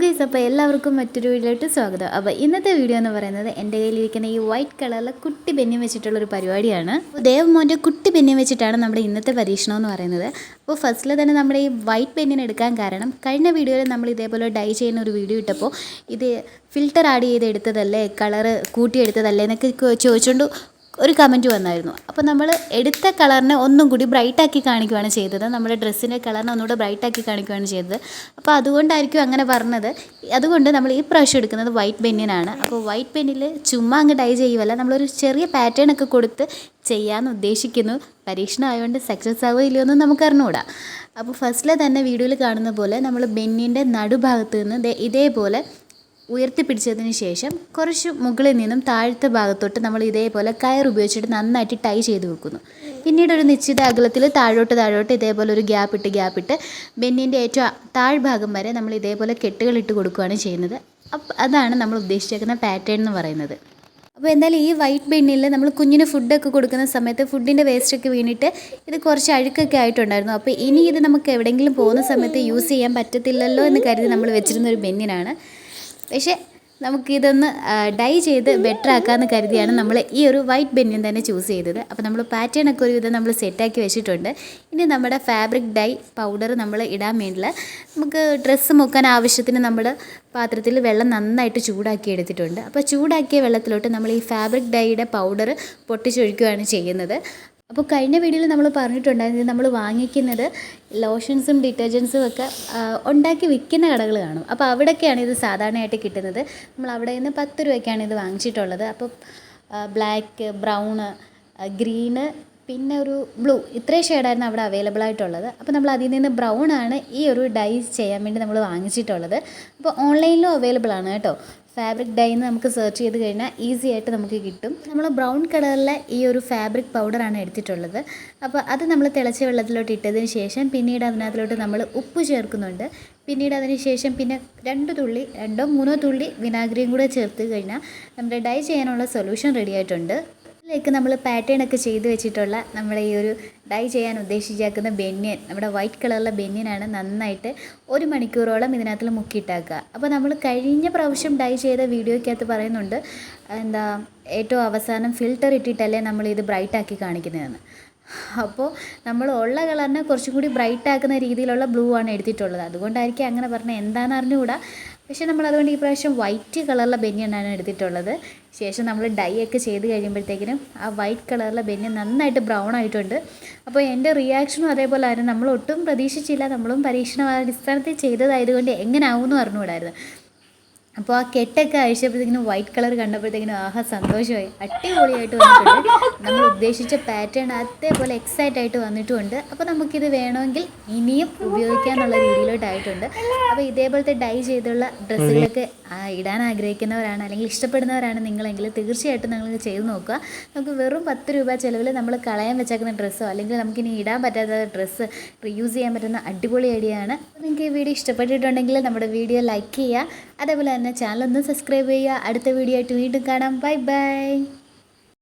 Guys അപ്പോൾ എല്ലാവർക്കും മറ്റൊരു വീഡിയോയിലോട്ട് സ്വാഗതം. അപ്പോൾ ഇന്നത്തെ വീഡിയോ എന്ന് പറയുന്നത് എന്റെ കയ്യിലിരിക്കുന്ന ഈ വൈറ്റ് കളറിലെ കുട്ടി ബെന്യം വെച്ചിട്ടുള്ളൊരു പരിപാടിയാണ്. ദേവ് മോന്റെ കുട്ടി ബെന്യം വെച്ചിട്ടാണ് നമ്മുടെ ഇന്നത്തെ പരീക്ഷണം എന്ന് പറയുന്നത്. അപ്പോൾ ഫസ്റ്റിൽ തന്നെ നമ്മുടെ ഈ വൈറ്റ് പെന്നിന് എടുക്കാൻ കാരണം കഴിഞ്ഞ വീഡിയോയിൽ നമ്മൾ ഇതേപോലെ ഡൈ ചെയ്യുന്ന ഒരു വീഡിയോ ഇട്ടപ്പോൾ ഇത് ഫിൽറ്റർ ആഡ് ചെയ്ത് എടുത്തതല്ലേ കളറ് കൂട്ടിയെടുത്തതല്ലേ എന്നൊക്കെ ചോദിച്ചുകൊണ്ട് ഒരു കമന്റ് വന്നായിരുന്നു. അപ്പോൾ നമ്മൾ എടുത്ത കളറിനെ ഒന്നും കൂടി ബ്രൈറ്റാക്കി കാണിക്കുകയാണ് ചെയ്തത്. നമ്മുടെ ഡ്രസ്സിന്റെ കളറിനെ ഒന്നുകൂടെ ബ്രൈറ്റാക്കി കാണിക്കുകയാണ് ചെയ്തത്. അപ്പോൾ അതുകൊണ്ടായിരിക്കും അങ്ങനെ പറഞ്ഞത്. അതുകൊണ്ട് നമ്മൾ ഈ പ്രാവശ്യം എടുക്കുന്നത് വൈറ്റ് ബെന്നിനാണ് അപ്പോൾ വൈറ്റ് പെന്നിൽ ചുമ്മാ അങ്ങ് ഡൈ ചെയ്യുമല്ല നമ്മളൊരു ചെറിയ പാറ്റേൺ ഒക്കെ കൊടുത്ത് ചെയ്യാമെന്ന് ഉദ്ദേശിക്കുന്നു. പരീക്ഷണം ആയതുകൊണ്ട് സക്സസ് ആവുമോ ഇല്ലയോ എന്ന് നമുക്ക് അറിഞ്ഞുകൂടാ. അപ്പോൾ ഫസ്റ്റിലെ തന്നെ വീഡിയോയിൽ കാണുന്ന പോലെ നമ്മൾ ബെന്നിന്റെ നടുഭാഗത്ത് നിന്ന് ഇതേപോലെ ഉയർത്തിപ്പിടിച്ചതിന് ശേഷം കുറച്ച് മുകളിൽ നിന്നും താഴത്തെ ഭാഗത്തോട്ട് നമ്മൾ ഇതേപോലെ കയർ ഉപയോഗിച്ചിട്ട് നന്നായിട്ട് ടൈ ചെയ്ത് വെക്കുന്നു പിന്നീട് ഒരു നിശ്ചിത അകലത്തിൽ താഴോട്ട് താഴോട്ട് ഇതേപോലെ ഒരു ഗ്യാപ്പ് ഇട്ട് ഗ്യാപ്പ് ഇട്ട് ബെന്നിന്റെ ഏറ്റവും താഴ്ഭാഗം വരെ നമ്മൾ ഇതേപോലെ കെട്ടുകൾ ഇട്ട് കൊടുക്കുകയാണ് ചെയ്യുന്നത്. അപ്പം അതാണ് നമ്മൾ ഉദ്ദേശിച്ചേക്കുന്ന പാറ്റേൺ എന്ന് പറയുന്നത്. അപ്പോൾ എന്തായാലും ഈ വൈറ്റ് ബെന്നിൽ നമ്മൾ കുഞ്ഞിന് ഫുഡൊക്കെ കൊടുക്കുന്ന സമയത്ത് ഫുഡിന്റെ വേസ്റ്റൊക്കെ വീണിട്ട് ഇത് കുറച്ച് അഴുക്കൊക്കെ ആയിട്ടുണ്ടായിരുന്നു. അപ്പോൾ ഇനി ഇത് നമുക്ക് എവിടെയെങ്കിലും പോകുന്ന സമയത്ത് യൂസ് ചെയ്യാൻ പറ്റത്തില്ലല്ലോ എന്ന് കരുതി നമ്മൾ വെച്ചിരുന്ന ഒരു ബെന്നിനാണ്. പക്ഷേ നമുക്കിതൊന്ന് ഡൈ ചെയ്ത് ബെറ്റർ ആക്കാമെന്ന് കരുതിയാണ് നമ്മൾ ഈ ഒരു വൈറ്റ് ബെന്യൻ തന്നെ ചൂസ് ചെയ്തത്. അപ്പോൾ നമ്മൾ പാറ്റേൺ ഒക്കെ ഒരുവിധം നമ്മൾ സെറ്റാക്കി വെച്ചിട്ടുണ്ട്. ഇനി നമ്മുടെ ഫാബ്രിക് ഡൈ പൗഡർ നമ്മൾ ഇടാൻ വേണ്ടിയുള്ള നമുക്ക് ഡ്രസ്സ് മുക്കാൻ ആവശ്യത്തിന് നമ്മൾ പാത്രത്തിൽ വെള്ളം നന്നായിട്ട് ചൂടാക്കി എടുത്തിട്ടുണ്ട്. അപ്പോൾ ചൂടാക്കിയ വെള്ളത്തിലോട്ട് നമ്മൾ ഈ ഫാബ്രിക് ഡൈയുടെ പൗഡർ പൊട്ടിച്ചൊഴിക്കുകയാണ് ചെയ്യുന്നത്. അപ്പോൾ കഴിഞ്ഞ വീഡിയോയിൽ നമ്മൾ പറഞ്ഞിട്ടുണ്ടായിരുന്നത് നമ്മൾ വാങ്ങിക്കുന്നത് ലോഷൻസും ഡിറ്റർജൻസും ഒക്കെ ഉണ്ടാക്കി വിൽക്കുന്ന കടകൾ കാണും. അപ്പോൾ അവിടെയൊക്കെയാണ് ഇത് സാധാരണയായിട്ട് കിട്ടുന്നത്. നമ്മൾ അവിടെ നിന്ന് പത്ത് രൂപയ്ക്കാണ് ഇത് വാങ്ങിച്ചിട്ടുള്ളത്. അപ്പോൾ ബ്ലാക്ക് ബ്രൗണ് ഗ്രീന് പിന്നെ ഒരു ബ്ലൂ ഇത്രയും ഷെയ്ഡായിരുന്നു അവിടെ അവൈലബിൾ ആയിട്ടുള്ളത്. അപ്പോൾ നമ്മൾ അതിൽ നിന്ന് ബ്രൗൺ ആണ് ഈ ഒരു ഡൈ ചെയ്യാൻ വേണ്ടി നമ്മൾ വാങ്ങിച്ചിട്ടുള്ളത്. അപ്പോൾ ഓൺലൈനിലും അവൈലബിൾ ആണ് കേട്ടോ. ഫാബ്രിക് ഡൈ എന്ന് നമുക്ക് സെർച്ച് ചെയ്ത് കഴിഞ്ഞാൽ ഈസി ആയിട്ട് നമുക്ക് കിട്ടും. നമ്മൾ ബ്രൗൺ കളറിലെ ഈ ഒരു ഫാബ്രിക് പൗഡറാണ് എടുത്തിട്ടുള്ളത്. അപ്പോൾ അത് നമ്മൾ തിളച്ച വെള്ളത്തിലോട്ട് ഇട്ടതിന് ശേഷം പിന്നീട് അതിനകത്തിലോട്ട് നമ്മൾ ഉപ്പ് ചേർക്കുന്നുണ്ട്. പിന്നീട് അതിന് ശേഷം പിന്നെ രണ്ട് തുള്ളി രണ്ടോ മൂന്നോ തുള്ളി വിനാഗിരിയും കൂടെ ചേർത്ത് കഴിഞ്ഞാൽ നമ്മുടെ ഡൈ ചെയ്യാനുള്ള സൊല്യൂഷൻ റെഡി ആയിട്ടുണ്ട്. ഇതിലേക്ക് നമ്മൾ പാറ്റേൺ ഒക്കെ ചെയ്ത് വെച്ചിട്ടുള്ള നമ്മുടെ ഈ ഒരു ഡൈ ചെയ്യാൻ ഉദ്ദേശിച്ചേക്കുന്ന ബെന്യൻ നമ്മുടെ വൈറ്റ് കളറുള്ള ബെന്യനാണ് നന്നായിട്ട് ഒരു മണിക്കൂറോളം ഇതിനകത്തിൽ മുക്കിയിട്ടാക്കുക. അപ്പോൾ നമ്മൾ കഴിഞ്ഞ പ്രാവശ്യം ഡൈ ചെയ്ത വീഡിയോയ്ക്കകത്ത് പറയുന്നുണ്ട് എന്താ ഏറ്റവും അവസാനം ഫിൽറ്റർ ഇട്ടിട്ടല്ലേ നമ്മൾ ഇത് ബ്രൈറ്റ് ആക്കി കാണിക്കുന്നതെന്ന്. അപ്പോൾ നമ്മൾ ഉള്ള കളറിനെ കുറച്ചും കൂടി ബ്രൈറ്റ് ആക്കുന്ന രീതിയിലുള്ള ബ്ലൂ ആണ് എടുത്തിട്ടുള്ളത്. അതുകൊണ്ടായിരിക്കും അങ്ങനെ പറഞ്ഞത്. എന്താണെന്ന് അറിഞ്ഞുകൂടാ? പക്ഷേ നമ്മൾ അതുകൊണ്ട് ഈ പ്രാവശ്യം വൈറ്റ് കളറിലെ ബെന്യനാണ് എടുത്തിട്ടുള്ളത്. ശേഷം നമ്മൾ ഡൈ ഒക്കെ ചെയ്ത് കഴിയുമ്പോഴത്തേക്കിനും ആ വൈറ്റ് കളറിലെ ബെന്യൻ നന്നായിട്ട് ബ്രൗൺ ആയിട്ടുണ്ട്. അപ്പോൾ എന്റെ റിയാക്ഷനും അതേപോലെ ആയിരുന്നു. നമ്മൾ ഒട്ടും പ്രതീക്ഷിച്ചില്ല. നമ്മളും പരീക്ഷണ അടിസ്ഥാനത്തിൽ ചെയ്തതായതുകൊണ്ട് എങ്ങനെ ആവുമെന്ന് അറിഞ്ഞുകൂടായിരുന്നു. അപ്പോൾ ആ കെട്ടൊക്കെ അഴിച്ചപ്പോഴത്തേക്കിനും വൈറ്റ് കളർ കണ്ടപ്പോഴത്തേക്കിനും ആഹാ സന്തോഷമായി. അടിപൊളിയായിട്ട് വന്നിട്ടുണ്ട്. നമ്മൾ ഉദ്ദേശിച്ച പാറ്റേൺ അതേപോലെ എക്സൈറ്റ് ആയിട്ട് വന്നിട്ടുമുണ്ട് അപ്പോൾ നമുക്കിത് വേണമെങ്കിൽ ഇനിയും ഉപയോഗിക്കാനുള്ള രീതിയിലോട്ടായിട്ടുണ്ട് അപ്പോൾ ഇതേപോലത്തെ ഡൈ ചെയ്തുള്ള ഡ്രസ്സുകളൊക്കെ ഇടാൻ ആഗ്രഹിക്കുന്നവരാണ് അല്ലെങ്കിൽ ഇഷ്ടപ്പെടുന്നവരാണ് നിങ്ങളെങ്കിൽ തീർച്ചയായിട്ടും നിങ്ങൾ ചെയ്ത് നോക്കുക. നമുക്ക് വെറും പത്ത് രൂപ ചിലവിൽ നമ്മൾ കളയാൻ വെച്ചേക്കുന്ന ഡ്രസ്സോ അല്ലെങ്കിൽ നമുക്കിനി ഇടാൻ പറ്റാത്ത ഡ്രസ്സ് റീയൂസ് ചെയ്യാൻ പറ്റുന്ന അടിപൊളി ഐഡിയ ആണ്. നിങ്ങൾക്ക് ഈ വീഡിയോ ഇഷ്ടപ്പെട്ടിട്ടുണ്ടെങ്കിൽ നമ്മുടെ വീഡിയോ ലൈക്ക് ചെയ്യുക. അതേപോലെ ചാനൽ ഒന്ന് സബ്സ്ക്രൈബ് ചെയ്യുക. അടുത്ത വീഡിയോ ആയിട്ട് വീണ്ടും കാണാം. Bye bye